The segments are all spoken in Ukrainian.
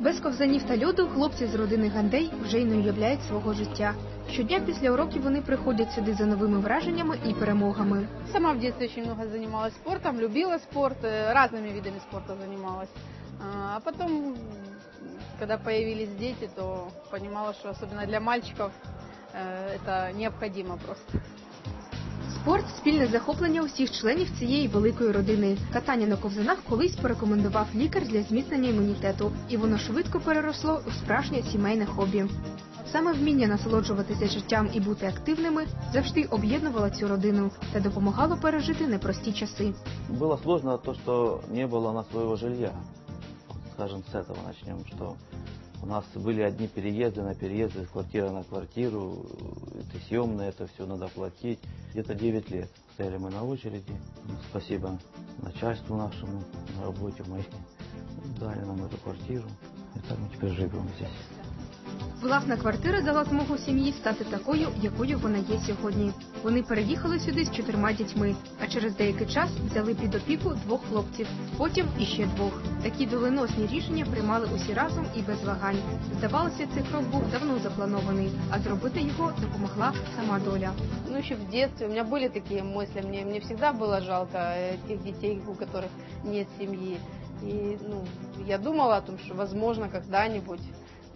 Без ковзанів та льоду хлопці з родини Гандей вже й не уявляють свого життя. Щодня після уроків вони приходять сюди за новими враженнями і перемогами. Сама в детстве очень много занималась спортом, любила спорт, э, разными видами спорта занималась. А а потом, м, когда появились дети, то понимала, что особенно для мальчиков э, это необходимо просто. Спорт спільне захоплення усіх членів цієї великої родини. Катання на ковзанах колись порекомендував лікар для зміцнення імунітету, і воно швидко переросло у справжнє сімейне хобі. Саме вміння насолоджуватися життям і бути активними завжди об'єднувало цю родину та допомагало пережити непрості часи. Было сложно то, что не было у нас своего жилья. Скажем, с этого начнем, что у нас были одни переезды на переезды, с квартиры на квартиру, это съемное, это все надо платить. Где-то 9 лет стояли мы на очереди. Ну, Спасибо начальству нашему на работе моей. Дали нам эту квартиру. И так мы теперь живем здесь. Власна квартира дала змогу сім'ї стати такою, якою вона є сьогодні. Вони переїхали сюди з чотирма дітьми, а через деякий час взяли під опіку двох хлопців, потім іще двох. Такі доленосні рішення приймали усі разом і без вагань. Здавалося, цей крок був давно запланований, а зробити його допомогла сама доля. Ну, еще в детстве у меня были такие мысли, мне, мне всегда было жалко э, тех детей, у которых нет семьи. И ну, я думала о том, что, возможно, когда-нибудь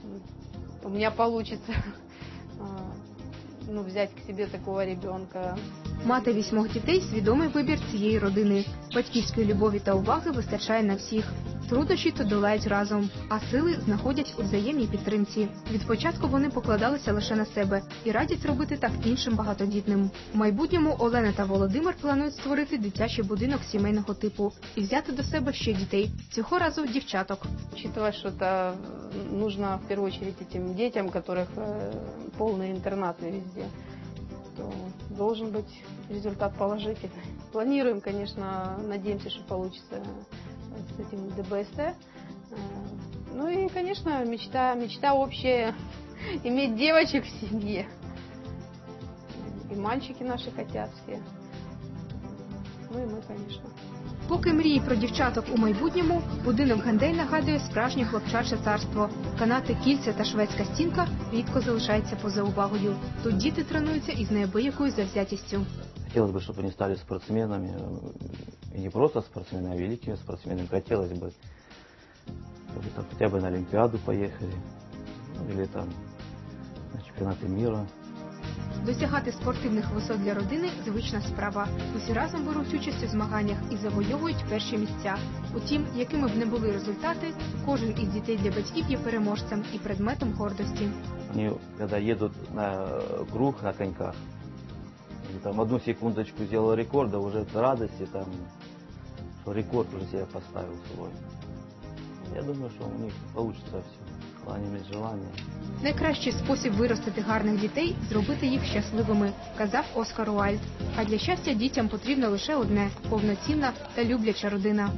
м, у меня получится ну, взять к себе такого ребенка. Мати вісьмох дітей свідомий вибір цієї родини. Батьківської любові та уваги вистачає на всіх. Труднощі то долають разом, а сили знаходять у взаємній підтримці. Від початку вони покладалися лише на себе і радять зробити так іншим багатодітним. У майбутньому Олена та Володимир планують створити дитячий будинок сімейного типу і взяти до себе ще дітей. Цього разу дівчаток. Учитывая, что это нужно в первую очередь этим детям, у которых э, полный интернаты везде, То должен быть результат положительный. Планируем, конечно, надеемся, что получится с этим ДБСТ. Ну и, конечно, мечта, мечта общая иметь девочек в семье. И мальчики наши хотят все. Ну и мы, конечно. Поки мрії про дівчаток у майбутньому, будинок Гандей нагадує справжнє хлопчаче царство. Канати, кільця та шведська стінка рідко залишаються поза увагою. Тут діти тренуються із неабиякою завзятістю. Хотелось бы, чтобы они стали спортсменами. э, И не просто спортсменами, а великими спортсменами. Хотелось бы, чтобы там хотя бы на Олимпиаду поехали. Ну, или там на чемпионаты мира. Досягати спортивних висот для родини звична справа. Усі разом беруть участь у змаганнях і завойовують перші місця. Утім, якими б не були результати, кожен із дітей для батьків є переможцем і предметом гордості. Они, когда едут на круг на коньках, там одну секундочку сделал рекорд, а уже от радости там, рекорд уже себе поставил свой. Думаю, що у них вийде все. Главное иметь. Найкращий спосіб виростити гарних дітей зробити їх щасливими, казав Оскар Уальд. А для щастя дітям потрібно лише одне повноцінна та любляча родина.